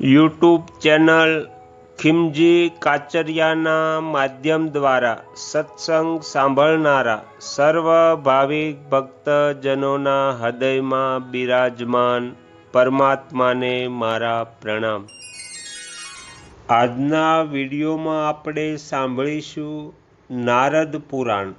YouTube channel ખિમજી કાચરિયાના માધ્યમ દ્વારા સત્સંગ સાંભળનારા સર્વ ભાવિક ભક્તજનોના હૃદયમાં બિરાજમાન પરમાત્માને મારા પ્રણામ. આજના વિડીયોમાં આપણે સાંભળીશું નારદ પુરાણ.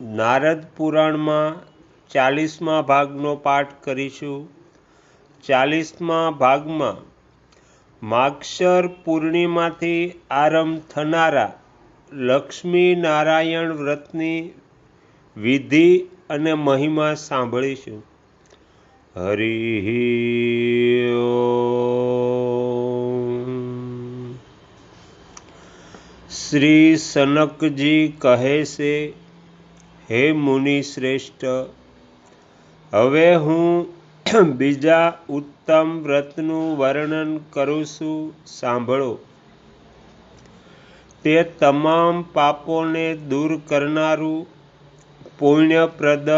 નારદ પુરાણમાં ચાલીસમા ભાગનો પાઠ કરીશું. ચાલીસમા ભાગમાં માગશર પૂર્ણિમાથી આરંભ થનારા લક્ષ્મી નારાયણ વ્રતની વિધિ અને મહિમા સાંભળીશું. હરિ શ્રી સનકજી કહે છે, હે મુનિ શ્રેષ્ઠ, હવે હું બીજા ઉત્તમ વ્રતનું વર્ણન કરું છું, સાંભળો. તે તમામ પાપોને દૂર કરનારું પુણ્યપ્રદ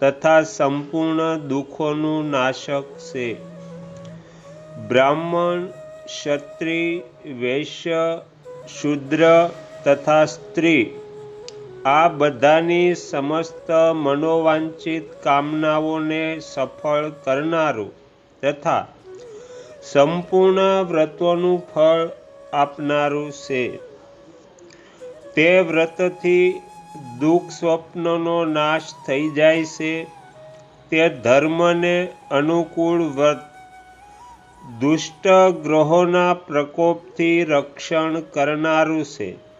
તથા સંપૂર્ણ દુઃખોનું નાશક છે. બ્રાહ્મણ, ક્ષત્રિય, વૈશ્ય, શુદ્ર તથા સ્ત્રી આ બધાની સમસ્ત મનોવાંછિત કામનાઓને સફળ કરનારું તથા સંપૂર્ણ વ્રતોનું ફળ આપનારું છે. તે વ્રતથી દુઃખ સ્વપ્નનો નાશ થઈ જાય છે. તે ધર્મને અનુકૂળ વ્રત, દુષ્ટ ગ્રહોના પ્રકોપથી રક્ષણ કરનારું છે.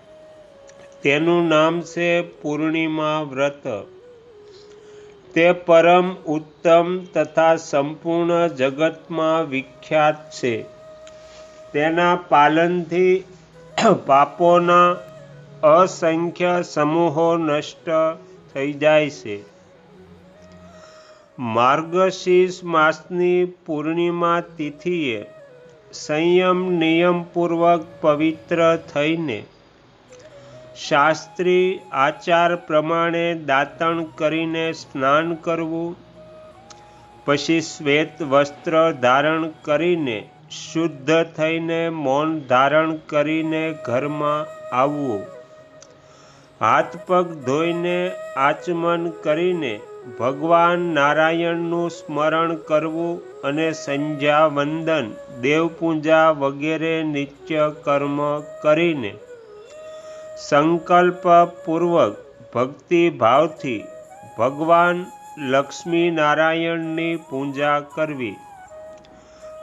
તેનું નામ છે પૂર્ણિમા વ્રત. તે પરમ ઉત્તમ તથા સંપૂર્ણ જગતમાં વિખ્યાત છે. તેના પાલનથી પાપોના અસંખ્ય સમૂહો નષ્ટ થઈ જાય છે. માર્ગશીર્ષ માસની પૂર્ણિમા તિથિએ સંયમ નિયમપૂર્વક પવિત્ર થઈને શાસ્ત્રી આચાર પ્રમાણે દાંતણ કરીને સ્નાન કરવું, પછી શ્વેત વસ્ત્ર ધારણ કરીને શુદ્ધ થઈને મૌન ધારણ કરીને ઘરમાં આવવું, હાથ પગ ધોઈને આચમન કરીને ભગવાન નારાયણનું સ્મરણ કરવું અને સંધ્યા વંદન દેવપૂજા વગેરે નિત્ય કર્મ કરીને સંકલ્પપૂર્વક ભક્તિભાવથી ભગવાન લક્ષ્મી નારાયણની પૂજા કરવી.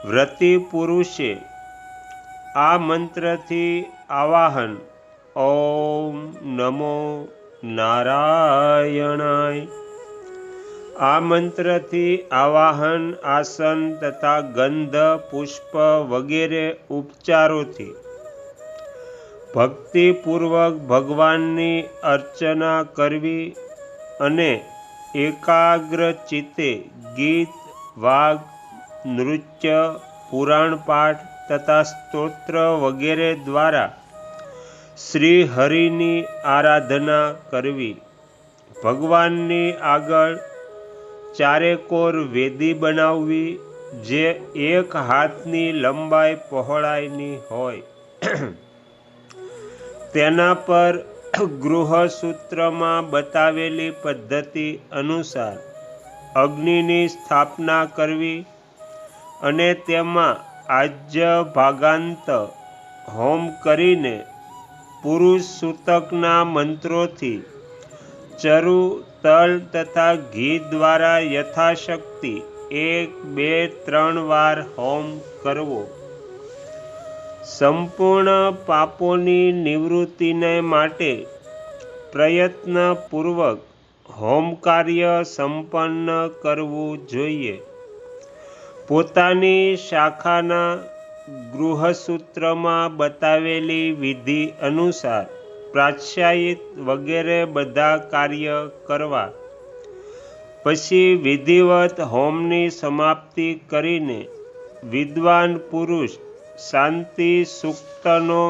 વ્રતિ પુરુષે આ મંત્રથી આવાહન ઓમ નમો નારાયણાય. આ મંત્રથી આવાહન, આસન તથા ગંધ, પુષ્પ વગેરે ઉપચારોથી ભક્તિપૂર્વક ભગવાનની અર્ચના કરવી અને એકાગ્ર ચિત્તે ગીત, વાગ, નૃત્ય, પુરાણ પાઠ તથા સ્તોત્ર વગેરે દ્વારા શ્રી હરિની આરાધના કરવી. ભગવાનની આગળ ચારેકોર વેદી બનાવવી જે એક હાથની લંબાઈ પહોળાઈની હોય. તેના પર ગૃહસૂત્રમાં બતાવેલી પદ્ધતિ અનુસાર અગ્નિની સ્થાપના કરવી અને તેમાં આજ્ય ભાગાંત હોમ કરીને પુરુષ સૂતકના મંત્રોથી ચરુ, તલ તથા ઘી દ્વારા યથાશક્તિ એક, બે, ત્રણ વાર હોમ કરવો. સંપૂર્ણ પાપોની નિવૃત્તિને માટે પ્રયત્નપૂર્વક હોમ કાર્ય સંપન્ન કરવું જોઈએ. પોતાની શાખાના ગૃહસૂત્રમાં બતાવેલી વિધિ અનુસાર પ્રાચ્યાયિત વગેરે બધા કાર્ય કરવા. પછી વિધિવત હોમની સમાપ્તિ કરીને વિદ્વાન પુરુષ શાંતિ સૂક્તનો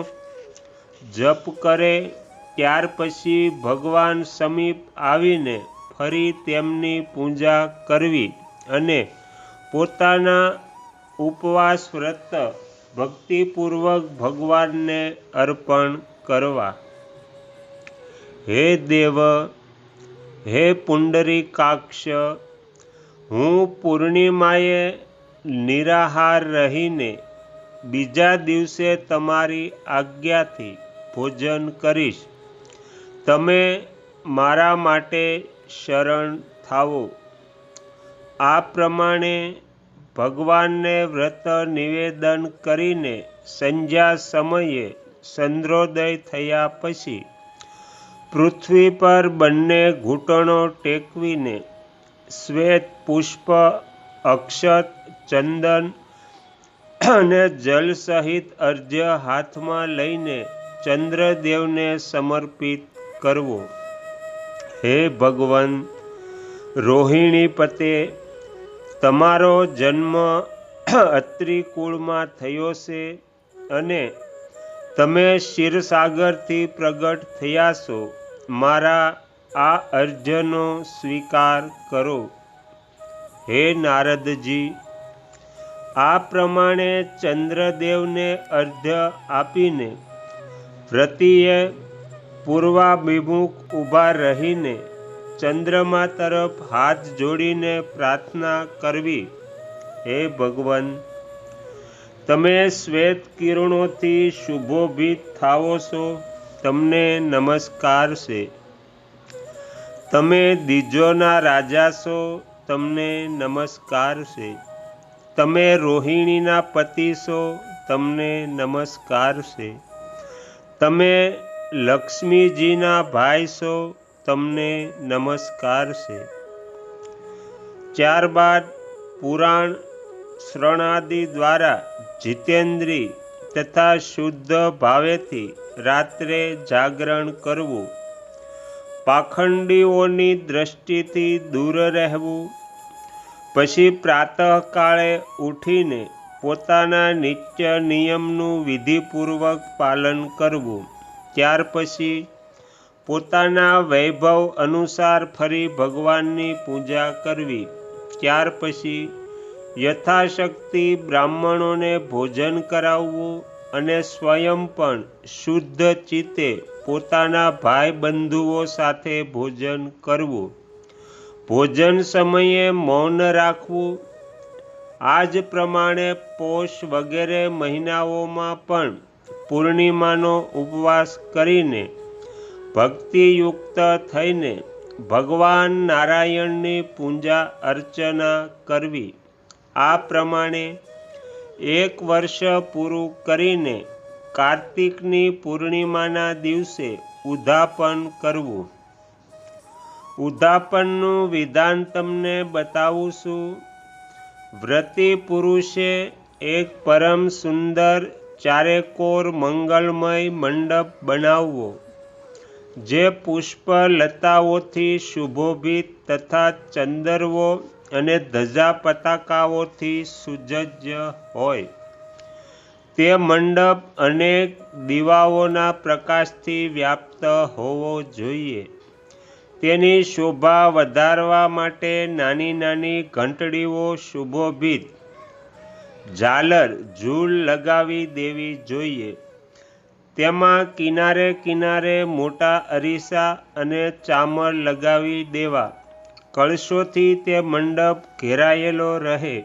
જપ કરે, ત્યાર પછી ભગવાન સમીપ આવીને ફરી તેમની પૂજા કરવી અને પોતાના ઉપવાસ વ્રત ભક્તિપૂર્વક ભગવાનને અર્પણ કરવા. હે દેવ, હે પુંડરીકાક્ષ, હું પૂર્ણિમાએ નિરાહાર રહીને બીજા દિવસે તમારી આજ્ઞાથી ભોજન કરીશ. તમે મારા માટે શરણ થાવો. આ પ્રમાણે ભગવાનને વ્રત નિવેદન કરીને સંધ્યા સમયે ચંદ્રોદય થયા પછી પૃથ્વી પર બંને ઘૂંટણો ટેકવીને શ્વેત પુષ્પ, અક્ષત, ચંદન અને જલ સહિત અર્ધ્ય હાથમાં લઈને ચંદ્રદેવને સમર્પિત કરવો. હે ભગવાન, રોહિણી પતે, તમારો જન્મ અત્રિ કુળમાં થયો છે અને તમે ક્ષીરસાગરથી પ્રગટ થયા છો. મારા આ અર્જનો સ્વીકાર કરો. હે નારદજી આ પ્રમાણે ચંદ્રદેવને અર્ધ્ય આપીને વ્રતિએ પૂર્વાભિમુખ ઊભા રહીને ચંદ્રમા તરફ હાથ જોડીને પ્રાર્થના કરવી. હે ભગવાન, તમે શ્વેત કિરણોથી શુભોભિત થાવો છો, તમને નમસ્કાર છે. તમે દીજોના રાજા છો, તમને નમસ્કાર છે. તમે રોહિણીના પતિ છો, તમને નમસ્કાર છે. તમે લક્ષ્મીજીના ભાઈ છો, તમને નમસ્કાર છે. ત્યારબાદ પુરાણ શ્રણાદિ દ્વારા જીતેન્દ્રી તથા શુદ્ધ ભાવેથી રાત્રે જાગરણ કરવું. પાખંડીઓની દ્રષ્ટિથી દૂર રહેવું. પછી પ્રાતઃકાળે ઉઠીને પોતાના નિત્ય નિયમનું વિધિપૂર્વક પાલન કરવું. ત્યાર પછી પોતાના વૈભવ અનુસાર ફરી ભગવાનની પૂજા કરવી. ત્યાર પછી યથાશક્તિ બ્રાહ્મણોને ભોજન કરાવવું અને સ્વયં પણ શુદ્ધ ચિત્તે પોતાના ભાઈ બંધુઓ સાથે ભોજન કરવું. ભોજન સમયે મૌન રાખવું. આ જ પ્રમાણે પોષ વગેરે મહિનાઓમાં પણ પૂર્ણિમાનો ઉપવાસ કરીને ભક્તિયુક્ત થઈને ભગવાન નારાયણની પૂજા અર્ચના કરવી. આ પ્રમાણે એક વર્ષ પૂરું કરીને કાર્તિકની પૂર્ણિમાના દિવસે ઉદ્ધાપન કરવું. ઉદ્ધાપનનું વિધાન તમને બતાવું છું. વ્રતિ પુરુષે એક પરમ સુંદર ચારેકોર મંગલમય મંડપ બનાવવો, જે પુષ્પ લતાઓથી શુભોભિત તથા ચંદરવો અને ધજા પતાકાઓથી સુજ્જ હોય. તે મંડપ અનેક દીવાઓના પ્રકાશથી વ્યાપ્ત હોવો જોઈએ. તેની શોભા વધારવા માટે નાની નાની ઘંટડીઓ શુભોભિત. ઝાલર ઝૂલ લગાવી દેવી જોઈએ. તેમાં કિનારે કિનારે મોટા અરીસા અને ચામર લગાવી દેવા. કળશોથી તે મંડપ ઘેરાયેલો રહે.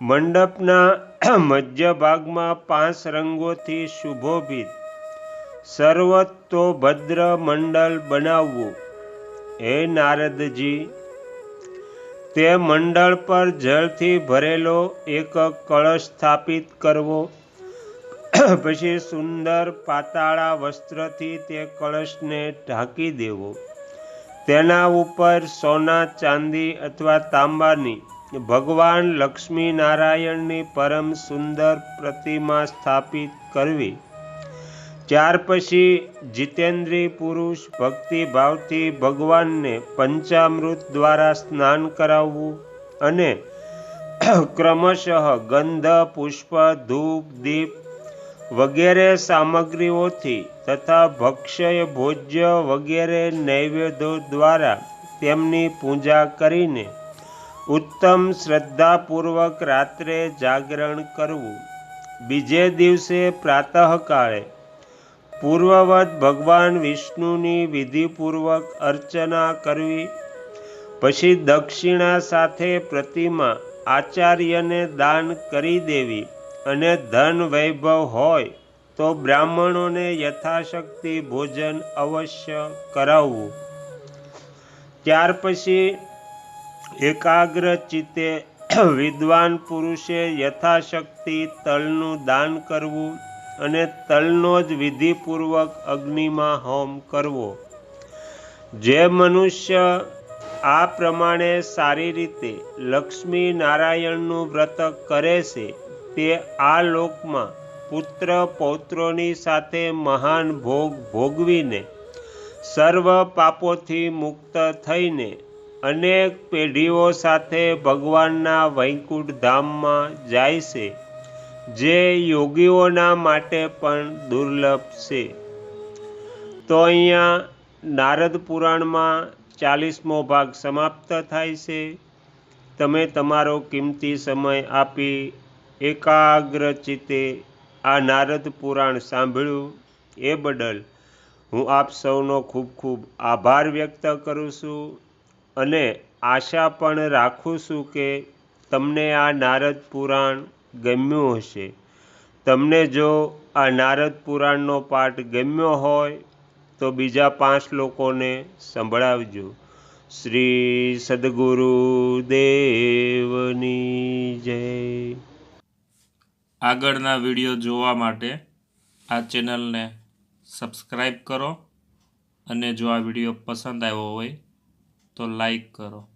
મંડપના મધ્ય ભાગમાં પાંચ રંગોથી શુભોભિત. સર્વતોભદ્ર મંડળ બનાવવું. હે નારદજી, તે મંડળ પર જળથી ભરેલો એક કળશ સ્થાપિત કરવો. પછી સુંદર પાતાળા વસ્ત્રથી તે કળશને ઢાંકી દેવો. તેના ઉપર સોના ચાંદી અથવા તાંબાની, ભગવાન લક્ષ્મી નારાયણની પરમ સુંદર પ્રતિમા સ્થાપિત કરવી. ત્યાર પછી જીતેન્દ્રી પુરુષ ભક્તિભાવથી ભગવાનને પંચામૃત દ્વારા સ્નાન કરાવવું અને ક્રમશઃ ગંધ, પુષ્પ, ધૂપ, દીપ વગેરે સામગ્રીઓથી તથા ભક્ષ્ય, ભોજ્ય વગેરે નૈવેદ્યો દ્વારા તેમની પૂજા કરીને ઉત્તમ શ્રદ્ધાપૂર્વક રાત્રે જાગરણ કરવું. બીજે દિવસે પ્રાતઃકાળે પૂર્વવત ભગવાન વિષ્ણુની વિધિપૂર્વક અર્ચના કરવી, પછી દક્ષિણા સાથે પ્રતિમા આચાર્યને દાન કરી દેવી અને ધન વૈભવ હોય તો બ્રાહ્મણોને યથાશક્તિ ભોજન અવશ્ય કરાવવું. ત્યાર પછી એકાગ્ર ચિત્તે વિદ્વાન પુરુષે યથાશક્તિ તલનું દાન કરવું. અને તલનો જ વિધિપૂર્વક અગ્નિમાં હોમ કરવો. જે મનુષ્ય આ પ્રમાણે સારી રીતે લક્ષ્મી નારાયણનું વ્રત કરે છે, તે આ લોકમાં પુત્ર પૌત્રોની સાથે મહાન ભોગ ભોગવીને સર્વ પાપોથી મુક્ત થઈને અનેક પેઢીઓ સાથે ભગવાનના વૈકુંઠ ધામમાં જાય છે. જે યોગીઓના માટે પણ દુર્લભ છે. તો અહીંયા નારદ પુરાણમાં ચાલીસમો ભાગ સમાપ્ત થાય છે. તમે તમારો કિંમતી સમય આપી એકાગ્ર ચિત્તે આ નારદ પુરાણ સાંભળ્યું એ બદલ હું આપ સૌનો ખૂબ ખૂબ આભાર વ્યક્ત કરું છું અને આશા પણ રાખું છું કે તમને આ નારદ પુરાણ ગમ્યું હશે. તમને જો આ નારદ પુરાણનો પાઠ ગમ્યો હોય, તો બીજા પાંચ લોકોને સંભળાવજો. શ્રી સદગુરુ દેવની જય. આગળના વીડિયો જોવા માટે આ ચેનલને સબસ્ક્રાઈબ કરો અને જો આ વીડિયો પસંદ આવ્યો હોય, તો લાઈક કરો.